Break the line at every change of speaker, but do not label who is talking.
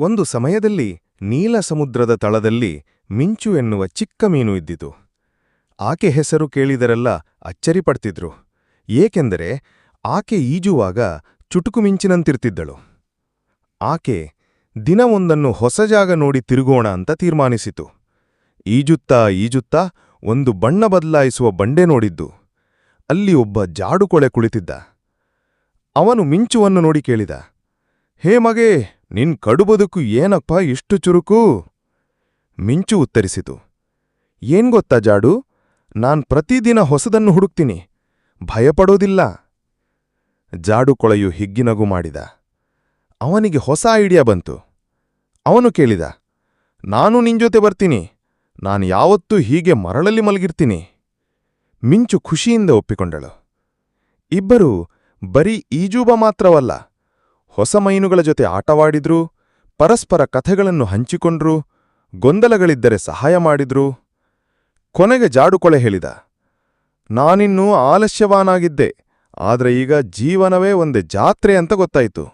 ಒಂದು ಸಮಯದಲ್ಲಿ ನೀಲ ಸಮುದ್ರದ ತಳದಲ್ಲಿ ಮಿಂಚು ಎನ್ನುವ ಚಿಕ್ಕ ಮೀನು ಇದ್ದಿತು. ಆಕೆ ಹೆಸರು ಕೇಳಿದರೆಲ್ಲ ಅಚ್ಚರಿಪಡ್ತಿದ್ರು. ಏಕೆಂದರೆ ಆಕೆ ಈಜುವಾಗ ಚುಟುಕು ಮಿಂಚಿನಂತಿರ್ತಿದ್ದಳು. ಆಕೆ ದಿನವೊಂದನ್ನು ಹೊಸ ಜಾಗ ನೋಡಿ ತಿರುಗೋಣ ಅಂತ ತೀರ್ಮಾನಿಸಿತು. ಈಜುತ್ತಾ ಈಜುತ್ತಾ ಒಂದು ಬಣ್ಣ ಬದಲಾಯಿಸುವ ಬಂಡೆ ನೋಡಿದ್ದು. ಅಲ್ಲಿ ಒಬ್ಬ ಜಾಡುಕೊಳೆ ಕುಳಿತಿದ್ದ. ಅವನು ಮಿಂಚುವನ್ನು ನೋಡಿ ಕೇಳಿದ. ಹೇ ಮಗೆ ನಿನ್ ಕಡುಬದುಕು ಏನಪ್ಪ ಇಷ್ಟು ಚುರುಕು? ಮಿಂಚು ಉತ್ತರಿಸಿತು. ಏನ್ ಗೊತ್ತಾ ಜಾಡು? ನಾನ್ ಪ್ರತಿದಿನ ಹೊಸದನ್ನು ಹುಡುಕ್ತೀನಿ. ಭಯಪಡೋದಿಲ್ಲ. ಜಾಡು ಕೊಳೆಯು ಹಿಗ್ಗಿನಗು ಮಾಡಿದ. ಅವನಿಗೆ ಹೊಸ ಐಡಿಯಾ ಬಂತು. ಅವನು ಕೇಳಿದ. ನಾನು ನಿಂಜೊತೆ ಬರ್ತೀನಿ. ನಾನು ಯಾವತ್ತೂ ಹೀಗೆ ಮರಳಲ್ಲಿ ಮಲಗಿರ್ತೀನಿ. ಮಿಂಚು ಖುಷಿಯಿಂದ ಒಪ್ಪಿಕೊಂಡಳು. ಇಬ್ಬರೂ ಬರೀ ಈಜೂಬ ಮಾತ್ರವಲ್ಲ ಹೊಸ ಮೈನುಗಳ ಜೊತೆ ಆಟವಾಡಿದ್ರು, ಪರಸ್ಪರ ಕಥೆಗಳನ್ನು ಹಂಚಿಕೊಂಡ್ರು, ಗೊಂದಲಗಳಿದ್ದರೆ ಸಹಾಯ ಮಾಡಿದ್ರು. ಕೊನೆಗೆ ಜಾಡುಕೊಳೆ ಹೇಳಿದ, ನಾನಿನ್ನೂ ಆಲಸ್ಯವಾನಾಗಿದ್ದೆ, ಆದರೆ ಈಗ ಜೀವನವೇ ಒಂದೇ ಜಾತ್ರೆ ಅಂತ ಗೊತ್ತಾಯಿತು.